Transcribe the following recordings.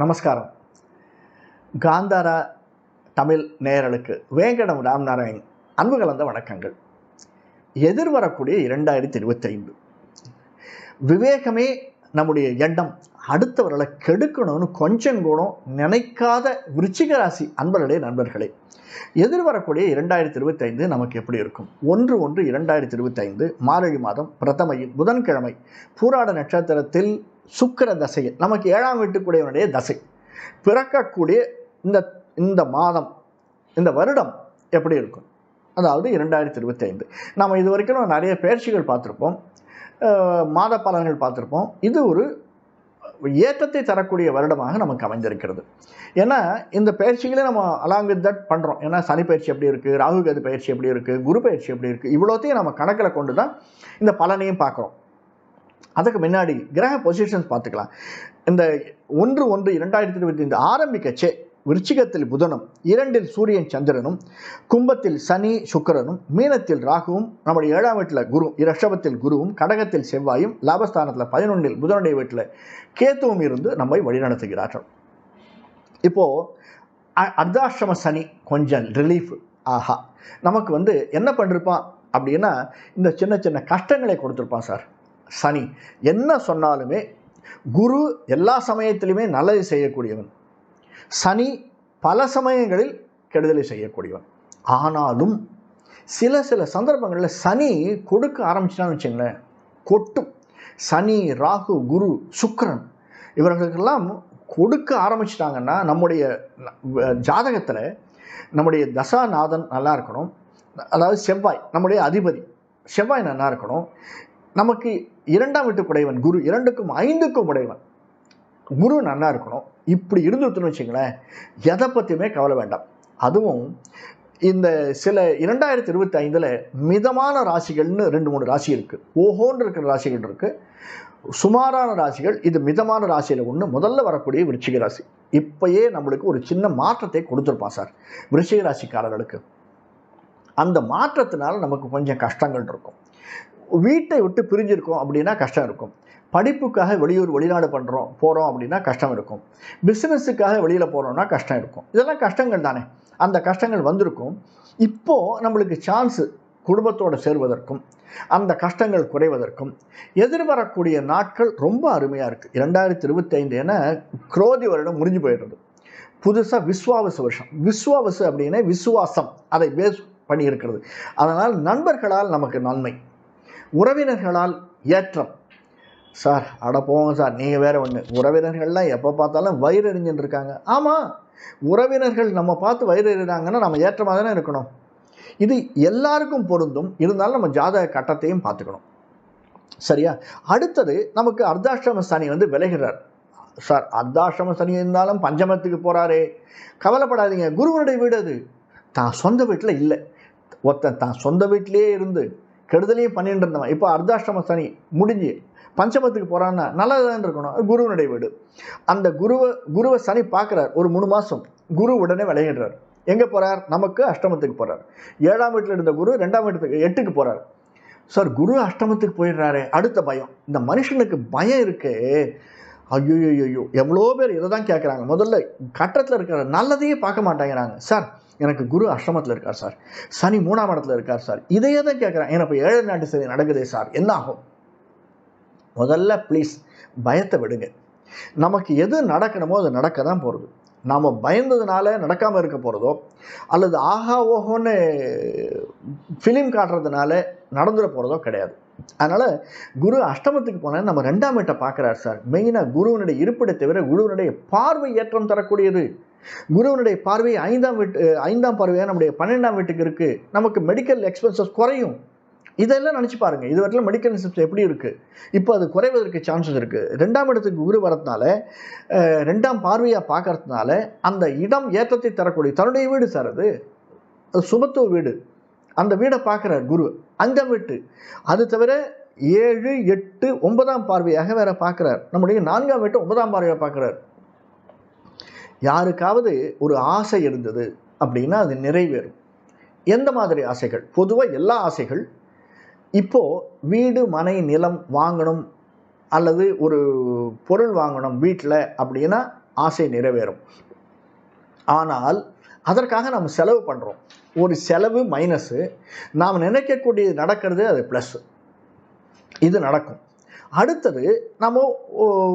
நமஸ்காரம். காந்தாரா தமிழ் நேயர்களுக்கு வேங்கடம் ராம்நாராயண் அன்பு கலந்த வணக்கங்கள். எதிர்வரக்கூடிய இரண்டாயிரத்தி இருபத்தைந்து விவேகமே நம்முடைய எண்ணம் அடுத்தவர்களை கெடுக்கணும்னு கொஞ்சம் கூட நினைக்காத விருச்சிக ராசி அன்பர்களே நண்பர்களே. எதிர்வரக்கூடிய இரண்டாயிரத்தி இருபத்தைந்து நமக்கு எப்படி இருக்கும்? ஒன்று ஒன்று இரண்டாயிரத்தி இருபத்தைந்து மார்கழி மாதம் பிரதமையில் புதன்கிழமை பூராட நட்சத்திரத்தில் சுக்கிர தசையில் நமக்கு ஏழாம் வீட்டுக்குடையவனுடைய தசை. பிறக்கக்கூடிய இந்த இந்த மாதம் இந்த வருடம் எப்படி இருக்கும்? அதாவது இரண்டாயிரத்தி இருபத்தி ஐந்து நம்ம இது வரைக்கும் நிறைய பயிற்சிகள் பார்த்துருப்போம். மாத பலன்கள் பார்த்துருப்போம். இது ஒரு ஏற்றத்தை தரக்கூடிய வருடமாக நமக்கு அமைந்திருக்கிறது. ஏன்னா இந்த பயிற்சிகளே நம்ம அலாங் வித் தட் பண்ணுறோம் ஏன்னா சனி பயிற்சி எப்படி இருக்குது ராகு கேது பயிற்சி எப்படி இருக்குது குரு பயிற்சி எப்படி இருக்குது இவ்வளோத்தையும் நம்ம கணக்கில் கொண்டு தான் இந்த பலனையும் பார்க்குறோம். அதுக்கு முன்னாடி கிரக பொசிஷன்ஸ் பார்த்துக்கலாம். இந்த ஒன்று ஒன்று இரண்டாயிரத்தி இருபத்தி ஐந்து ஆரம்பிக்கச்சே விருச்சிகத்தில் புதனும் இரண்டில் சூரியன் சந்திரனும் கும்பத்தில் சனி சுக்கரனும் மீனத்தில் ராகுவும் நம்முடைய ஏழாம் வீட்டில் குரு ரிஷபத்தில் குருவும் கடகத்தில் செவ்வாயும் லாபஸ்தானத்தில் பதினொன்றில் புதனுடைய வீட்டில் கேத்துவும் இருந்து நம்மை வழிநடத்துகிறார்கள். இப்போது அர்த்தாசிரம சனி கொஞ்சம் ரிலீஃப் ஆஹா நமக்கு வந்து என்ன பண்ணிருப்பான் அப்படின்னா இந்த சின்ன சின்ன கஷ்டங்களை கொடுத்துருப்பான் சார். சனி. என்ன சொன்னாலுமே குரு எல்லா சமயத்திலுமே நல்லது செய்யக்கூடியவன். சனி பல சமயங்களில் கெடுதலை செய்யக்கூடியவன். ஆனாலும் சில சில சந்தர்ப்பங்களில் சனி கொடுக்க ஆரம்பிச்சிட்டான்னு வச்சுங்களேன் கொட்டும். சனி ராகு குரு சுக்கரன் இவர்களுக்கெல்லாம் கொடுக்க ஆரம்பிச்சிட்டாங்கன்னா நம்முடைய ஜாதகத்தில் நம்முடைய தசாநாதன் நல்லா இருக்கணும். அதாவது செவ்வாய் நம்முடைய அதிபதி செவ்வாய் நல்லா இருக்கணும். நமக்கு இரண்டாம் வீட்டுக்கு உடையவன் குரு இரண்டுக்கும் ஐந்துக்கும் உடையவன். குரு நல்லா இருக்கணும். இப்படி இருந்துட்டுன்னு வச்சுங்களேன் எதை பற்றியுமே கவலை வேண்டாம். அதுவும் இந்த சில இரண்டாயிரத்தி இருபத்தி ஐந்தில் மிதமான ராசிகள்னு ரெண்டு மூணு ராசி இருக்குது ஓஹோன்னு இருக்கிற ராசிகள் இருக்குது சுமாரான ராசிகள் இது மிதமான ராசியில் ஒன்று முதல்ல வரக்கூடிய விருச்சிக ராசி. இப்போயே நம்மளுக்கு ஒரு சின்ன மாற்றத்தை கொடுத்துருப்பான் சார் விருச்சிக ராசிக்காரர்களுக்கு. அந்த மாற்றத்தினால நமக்கு கொஞ்சம் கஷ்டங்கள் இருக்கும். வீட்டை விட்டு பிரிஞ்சிருக்கோம் அப்படின்னா கஷ்டம் இருக்கும். படிப்புக்காக வெளியூர் வெளிநாடு பண்ணுறோம் போகிறோம் அப்படின்னா கஷ்டம் இருக்கும். பிஸ்னஸுக்காக வெளியில் போகிறோம்னா கஷ்டம் இருக்கும். இதெல்லாம் கஷ்டங்கள் தானே. அந்த கஷ்டங்கள் வந்திருக்கும். இப்போது நம்மளுக்கு சான்ஸு குடும்பத்தோடு சேர்வதற்கும் அந்த கஷ்டங்கள் குறைவதற்கும் எதிர்வரக்கூடிய நாட்கள் ரொம்ப அருமையாக இருக்குது இரண்டாயிரத்தி இருபத்தைந்து என குரோதி வருடம் முடிஞ்சு போயிடுறது புதுசாக விஸ்வாவசு வருஷம். விஸ்வாவசு அப்படின்னா விசுவாசம். அதை பேஸ் பண்ணியிருக்கிறது அதனால் நண்பர்களால் நமக்கு நன்மை. உறவினர்களால் ஏற்றம். சார் அட போங்க சார் நீங்கள் வேறு ஒன்று உறவினர்கள்லாம் எப்போ பார்த்தாலும் வயிறு எறிஞ்சுட்டு இருக்காங்க. ஆமாம் உறவினர்கள் நம்ம பார்த்து வயிறு எறிகிறாங்கன்னா நம்ம ஏற்றமாக தானே இருக்கணும். இது எல்லாருக்கும் பொருந்தும். இருந்தாலும் நம்ம ஜாதக கட்டத்தையும் பார்த்துக்கணும். சரியா? அடுத்தது நமக்கு அர்த்தாஷ்டம சனி வந்து விலகிறார். சார் அர்த்தாஷ்டம சனி இருந்தாலும் பஞ்சமத்துக்கு போகிறாரே கவலைப்படாதீங்க. குருவனுடைய வீடு அது. தான் சொந்த வீட்டில் இல்லை. ஒருத்தன் தான் சொந்த வீட்டிலேயே இருந்து கெடுதலையும் பண்ணிட்டு இருந்தவன். இப்போ அர்த்தாஷ்டம சனி முடிஞ்சு பஞ்சமத்துக்கு போகிறான்னா நல்லதான் இருக்கணும். குருவனுடைய வீடு. அந்த குருவை குருவை சனி பார்க்குறார். ஒரு மூணு மாதம் குரு உடனே விளையிடுறார். எங்கே போகிறார் நமக்கு அஷ்டமத்துக்கு போகிறார் ஏழாம் வீட்டில் இருந்த குரு ரெண்டாம் வீட்டுக்கு எட்டுக்கு போகிறார் சார் குரு அஷ்டமத்துக்கு போயிடுறாரு. அடுத்த பயம். இந்த மனுஷனுக்கு பயம் இருக்கே. ஐயோ ஐயோ எவ்வளோ பேர் இதை தான் கேட்குறாங்க முதல்ல கட்டத்தில் இருக்கிற நல்லதையே பார்க்க மாட்டேங்கிறாங்க. சார் எனக்கு குரு அஷ்டமத்தில் இருக்கார் சார். சனி மூணாம் இடத்துல இருக்கார் சார். இதையே தான் கேட்குறேன். எனக்கு இப்போ ஏழு நாட்டு சரி நடக்குதே சார். என்ன ஆகும்? முதல்ல ப்ளீஸ் பயத்தை விடுங்க. நமக்கு எது நடக்கணுமோ அது நடக்க தான் போகிறது நாம் பயந்ததுனால நடக்காமல் இருக்க போகிறதோ அல்லது ஆஹா ஓஹோன்னு ஃபிலிம் காட்டுறதுனால நடந்துட போகிறதோ கிடையாது. அதனால் குரு அஷ்டமத்துக்கு போனால் நம்ம ரெண்டாம் வீட்டை பார்க்குறாரு சார். மெயினாக குருவனுடைய இருப்பிடை தவிர குருவனுடைய பார்வை ஏற்றம் தரக்கூடியது. குருவனுடைய பார்வை ஐந்தாம் வீட்டு ஐந்தாம் பார்வையாக நம்முடைய பன்னெண்டாம் வீட்டுக்கு இருக்குது நமக்கு மெடிக்கல் எக்ஸ்பென்சஸ் குறையும். இதெல்லாம் நினச்சி பாருங்கள் இது வரைக்கும் மெடிக்கல் இன்சூரன்ஸ் எப்படி இருக்குது இப்போ அது குறைவதற்கு சான்சஸ் இருக்குது ரெண்டாம் இடத்துக்கு குரு வரதுனால ரெண்டாம் பார்வையாக பார்க்கறதுனால அந்த இடம் ஏற்றத்தை தரக்கூடிய தன்னுடைய வீடு சார் அது. அது சுமத்துவ வீடு. அந்த வீடை பார்க்குறார் குரு அஞ்சாம் வீட்டு. அது தவிர ஏழு எட்டு ஒன்பதாம் பார்வையாக வேற பார்க்குறார். நம்முடைய நான்காம் வீட்டு ஒன்பதாம் பார்வையாக பார்க்குறார். யாருக்காவது ஒரு ஆசை இருந்தது அப்படின்னா அது நிறைவேறும். எந்த மாதிரி ஆசைகள்? பொதுவாக எல்லா ஆசைகள். இப்போது வீடு மனை நிலம் வாங்கணும் அல்லது ஒரு பொருள் வாங்கணும் வீட்டில் அப்படின்னா ஆசை நிறைவேறும். ஆனால் அதற்காக நம்ம செலவு பண்ணுறோம் ஒரு செலவு மைனஸு நாம் நினைக்கக்கூடியது நடக்கிறது அது ப்ளஸ்ஸு இது நடக்கும். அடுத்தது நம்ம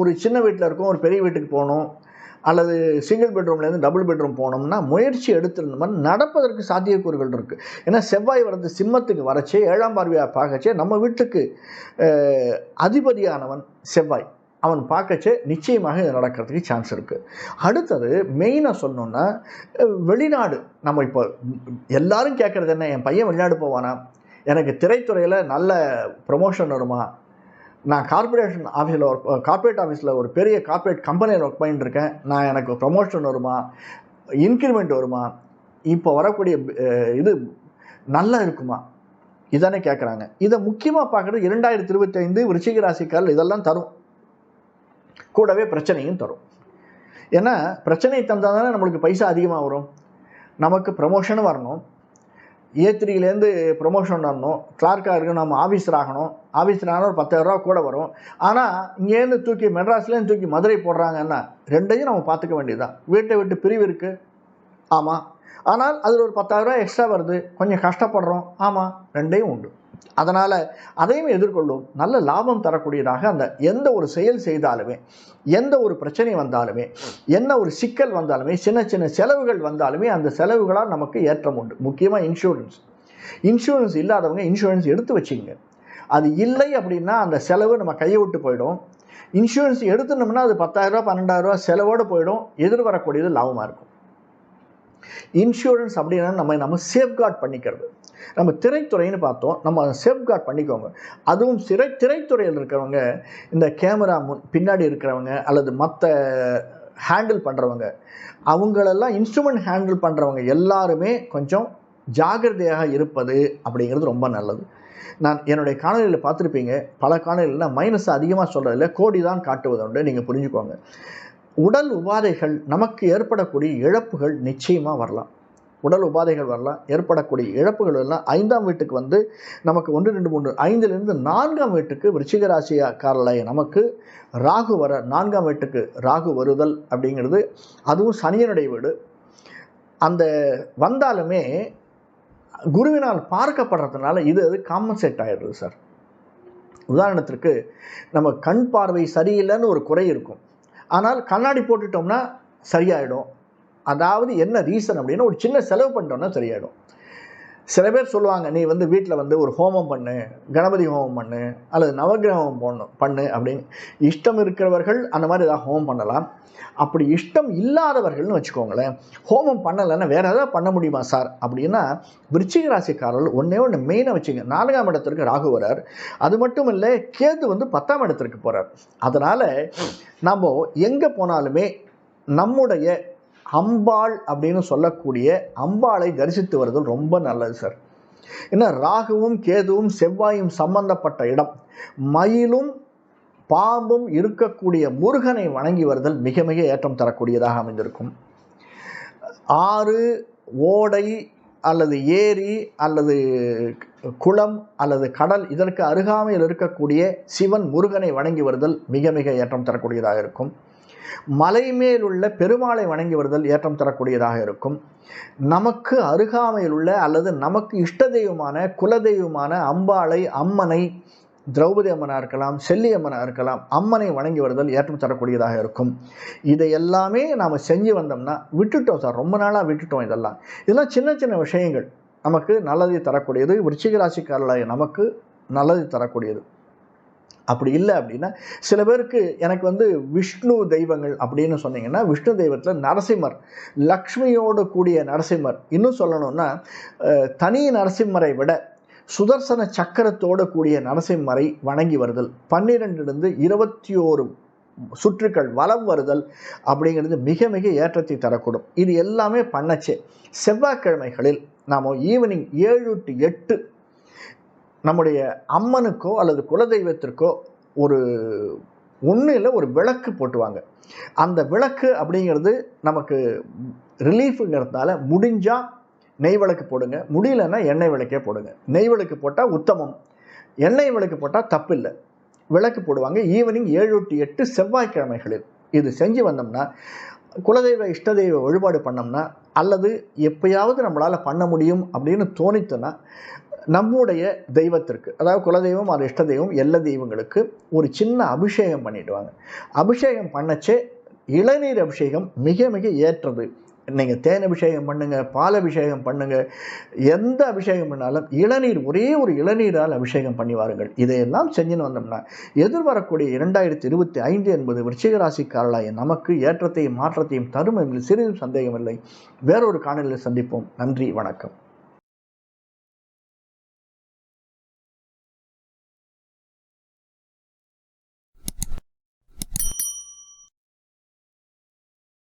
ஒரு சின்ன வீட்டில் இருக்கோம் ஒரு பெரிய வீட்டுக்கு போகணும் அல்லது சிங்கிள் பெட்ரூம்லேருந்து டபுள் பெட்ரூம் போனோம்னா முயற்சி எடுத்திருந்தோம்னா நடப்பதற்கு சாத்தியக்கூறுகள் இருக்குது ஏன்னா செவ்வாய் வரது சிம்மத்துக்கு வரச்சே ஏழாம் பார்வையாக பார்க்கச்சே நம்ம வீட்டுக்கு அதிபதியானவன் செவ்வாய். அவன் பார்க்கச்சே நிச்சயமாக இது நடக்கிறதுக்கு சான்ஸ் இருக்குது அடுத்தது மெயினாக சொல்லணுன்னா வெளிநாடு. நம்ம இப்போ எல்லாரும் கேட்குறது என்ன? என் பையன் வெளிநாடு போவானா? எனக்கு திரைத்துறையில் நல்ல ப்ரொமோஷன் வருமா? நான் கார்ப்பரேஷன் ஆஃபீஸில் ஒர்க் கார்ப்பரேட் ஆஃபீஸில் ஒரு பெரிய கார்ப்பரேட் கம்பெனியில் ஒர்க் பண்ணிட்டுருக்கேன். நான் எனக்கு ப்ரொமோஷன் வருமா? இன்க்ரிமெண்ட் வருமா? இப்போ வரக்கூடிய இது நல்லா இருக்குமா? இதானே கேட்குறாங்க இதை முக்கியமாக பார்க்குறது இரண்டாயிரத்தி இருபத்தைந்து விருச்சிக ராசிக்காரர்கள் இதெல்லாம் தரும். கூடவே பிரச்சனையும் தரும். ஏன்னா பிரச்சனை தந்தால் தானே நம்மளுக்கு பைசா அதிகமாக வரும். நமக்கு ப்ரமோஷனும் வரணும். ஏ த்ரீலேருந்து ப்ரொமோஷன் வரணும். கிளார்க்காக இருக்கணும் நம்ம ஆஃபீஸர் ஆகணும். ஆஃபீஸர் ஆனால் ஒரு பத்தாயிரரூவா கூட வரும். ஆனால் இங்கேருந்து தூக்கி மெட்ராஸ்லேருந்து தூக்கி மதுரை போடுறாங்கன்னா ரெண்டையும் நம்ம பார்த்துக்க வேண்டியதுதான். வீட்டை விட்டு பிரிவு இருக்குது ஆமாம் ஆனால் அதில் ஒரு பத்தாயிரரூவா எக்ஸ்ட்ரா வருது. கொஞ்சம் கஷ்டப்படுறோம். ஆமாம் ரெண்டையும் உண்டு. அதனால் அதையும் எதிர்கொள்ளும். நல்ல லாபம் தரக்கூடியதாக அந்த எந்த ஒரு செயல் செய்தாலுமே எந்த ஒரு பிரச்சனை வந்தாலுமே என்ன ஒரு சிக்கல் வந்தாலுமே சின்ன சின்ன செலவுகள் வந்தாலுமே அந்த செலவுகளால் நமக்கு ஏற்றம் உண்டு. முக்கியமாக இன்சூரன்ஸ் இன்சூரன்ஸ் இல்லாதவங்க இன்சூரன்ஸ் எடுத்து வச்சுங்க. அது இல்லை அப்படின்னா அந்த செலவு நம்ம கையை விட்டு போயிடும். இன்சூரன்ஸ் எடுத்துனோம்னா அது பத்தாயிரரூபா பன்னெண்டாயிரரூபா செலவோடு போயிடும். எதிர்வரக்கூடியது லாபமாக இருக்கும். இன்சூரன்ஸ் அப்படின்னா நம்ம நம்ம சேஃப்கார்ட் பண்ணிக்கிறது. நம்ம திரைத்துறைன்னு பார்த்தோம். நம்ம அதை சேஃப்கார்ட் பண்ணிக்கோங்க. அதுவும் சிறை திரைத்துறையில் இருக்கிறவங்க இந்த கேமரா முன் பின்னாடி இருக்கிறவங்க அல்லது மற்ற ஹேண்டில் பண்ணுறவங்க அவங்களெல்லாம் இன்ஸ்ட்ருமெண்ட் ஹேண்டில் பண்ணுறவங்க எல்லாருமே கொஞ்சம் ஜாகிரதையாக இருப்பது அப்படிங்கிறது ரொம்ப நல்லது. நான் என்னுடைய காணொலியில் பார்த்துருப்பீங்க. பல காணொலியில் மைனஸ் அதிகமாக சொல்கிறதில்ல கோடி தான் காட்டுவது உண்டு நீங்கள் புரிஞ்சுக்கோங்க. உடல் உபாதைகள் நமக்கு ஏற்படக்கூடிய இழப்புகள் நிச்சயமாக வரலாம். உடல் உபாதைகள் வரலாம் ஏற்படக்கூடிய இழப்புகள் எல்லாம் ஐந்தாம் வீட்டுக்கு வந்து நமக்கு ஒன்று ரெண்டு மூணு ஐந்துலேருந்து நான்காம் வீட்டுக்கு விருச்சிக ராசிக்காரலை நமக்கு ராகு வர நான்காம் வீட்டுக்கு ராகு வருதல் அப்படிங்கிறது. அதுவும் சனியனுடைய வீடு. அந்த வந்தாலுமே குருவினால் பார்க்கப்படுறதுனால இது அது காம்பன்சேட் ஆகிடுது சார். உதாரணத்திற்கு நம்ம கண் பார்வை சரியில்லைன்னு ஒரு குறை இருக்கும். ஆனால் கண்ணாடி போட்டுட்டோம்னா சரியாயிடும். அதாவது என்ன ரீசன் அப்படின்னா ஒரு சின்ன செலவு பண்ணிட்டோம்னா சரியாயிடும். சில பேர் சொல்லுவாங்க நீ வந்து வீட்டில் வந்து ஒரு ஹோமம் பண்ணு கணபதி ஹோமம் பண்ணு அல்லது நவகிரகம் பண்ணு பண்ணு அப்படின்னு. இஷ்டம் இருக்கிறவர்கள் அந்த மாதிரி ஏதாவது ஹோமம் பண்ணலாம். அப்படி இஷ்டம் இல்லாதவர்கள்னு வச்சுக்கோங்களேன் ஹோமம் பண்ணலைன்னா வேறு ஏதாவது பண்ண முடியுமா சார்? அப்படின்னா விருச்சிக ராசிக்காரர்கள் ஒன்றே ஒன்று மெயினாக வச்சுங்க. நான்காம் இடத்திற்கு ராகு வரார். அது மட்டும் இல்லை கேது வந்து பத்தாம் இடத்திற்கு போகிறார் அதனால் நம்ம எங்கே போனாலுமே நம்முடைய அம்பாள் அப்படின்னு சொல்லக்கூடிய அம்பாளை தரிசித்து வருதல் ரொம்ப நல்லது சார். ஏன்னா ராகுவும் கேதுவும் செவ்வாயும் சம்பந்தப்பட்ட இடம். மயிலும் பாம்பும் இருக்கக்கூடிய முருகனை வணங்கி வருதல் மிக மிக ஏற்றம் தரக்கூடியதாக அமைந்திருக்கும். ஆறு ஓடை அல்லது ஏரி அல்லது குளம் அல்லது கடல் இதற்கு அருகாமையில் இருக்கக்கூடிய சிவன் முருகனை வணங்கி வருதல் மிக மிக ஏற்றம் தரக்கூடியதாக இருக்கும். மலை மேல் உள்ள பெருமாளை வணங்கி வருதல் ஏற்றம் தரக்கூடியதாக இருக்கும். நமக்கு அருகாமையில் உள்ள அல்லது நமக்கு இஷ்ட தெய்வமான குலதெய்வமான அம்பாளை அம்மனை திரௌபதி அம்மனாக இருக்கலாம் செல்லி அம்மனாக இருக்கலாம் அம்மனை வணங்கி வருதல் ஏற்றம் தரக்கூடியதாக இருக்கும். இதை எல்லாமே நாம் செஞ்சு வந்தோம்னா விட்டுட்டோம் சார். ரொம்ப நாளாக விட்டுட்டோம் இதெல்லாம். இதெல்லாம் சின்ன சின்ன விஷயங்கள். நமக்கு நல்லதை தரக்கூடியது. விருச்சிக ராசிக்காரர்களாக நமக்கு நல்லது தரக்கூடியது. அப்படி இல்லை அப்படின்னா சில பேருக்கு எனக்கு வந்து விஷ்ணு தெய்வங்கள் அப்படின்னு சொன்னீங்கன்னா விஷ்ணு தெய்வத்தில் நரசிம்மர் லக்ஷ்மியோடு கூடிய நரசிம்மர். இன்னும் சொல்லணும்னா தனி நரசிம்மரை விட சுதர்சன சக்கரத்தோடு கூடிய நரசிம்மரை வணங்கி வருதல். பன்னிரெண்டுலேருந்து இருபத்தி ஓரு சுற்றுக்கள் வலம் வருதல் அப்படிங்கிறது மிக மிக ஏற்றத்தை தரக்கூடும். இது எல்லாமே பண்ணச்சே. செவ்வாய்க்கிழமைகளில் நாம் ஈவினிங் ஏழு டு எட்டு நம்முடைய அம்மனுக்கோ அல்லது குலதெய்வத்திற்கோ ஒரு ஒன்றில் ஒரு விளக்கு போட்டுவாங்க. அந்த விளக்கு அப்படிங்கிறது நமக்கு ரிலீஃபுங்கிறதுனால முடிஞ்சால் நெய் விளக்கு போடுங்க. முடியலன்னா எண்ணெய் விளக்கே போடுங்க. நெய் விளக்கு போட்டால் உத்தமம். எண்ணெய் விளக்கு போட்டால் தப்பில்லை. விளக்கு போடுவாங்க. ஈவினிங் ஏழு டு எட்டு செவ்வாய்க்கிழமைகளில் இது செஞ்சு வந்தோம்னா குலதெய்வ இஷ்ட தெய்வ வழிபாடு பண்ணோம்னா அல்லது எப்பயாவது நம்மளால் பண்ண முடியும் அப்படின்னு தோணித்தோன்னா நம்முடைய தெய்வத்திற்கு அதாவது குலதெய்வம் அது இஷ்ட தெய்வம் எல்லா தெய்வங்களுக்கு ஒரு சின்ன அபிஷேகம் பண்ணிடுவாங்க. அபிஷேகம் பண்ணச்சே இளநீர் அபிஷேகம் மிக மிக ஏற்றது. நீங்கள் தேன் அபிஷேகம் பண்ணுங்கள் பால் அபிஷேகம் பண்ணுங்கள் எந்த அபிஷேகம் பண்ணாலும் இளநீர் ஒரே ஒரு இளநீரால் அபிஷேகம் பண்ணி வாருங்கள். இதையெல்லாம் செஞ்சுன்னு வந்தோம்னா எதிர்வரக்கூடிய இரண்டாயிரத்தி இருபத்தி ஐந்து என்பது விருச்சிகராசிக்காரலாய் நமக்கு ஏற்றத்தையும் மாற்றத்தையும் தரும் என்பதில் சிறிது சந்தேகமில்லை. வேறொரு காணொலியில் சந்திப்போம். நன்றி வணக்கம்.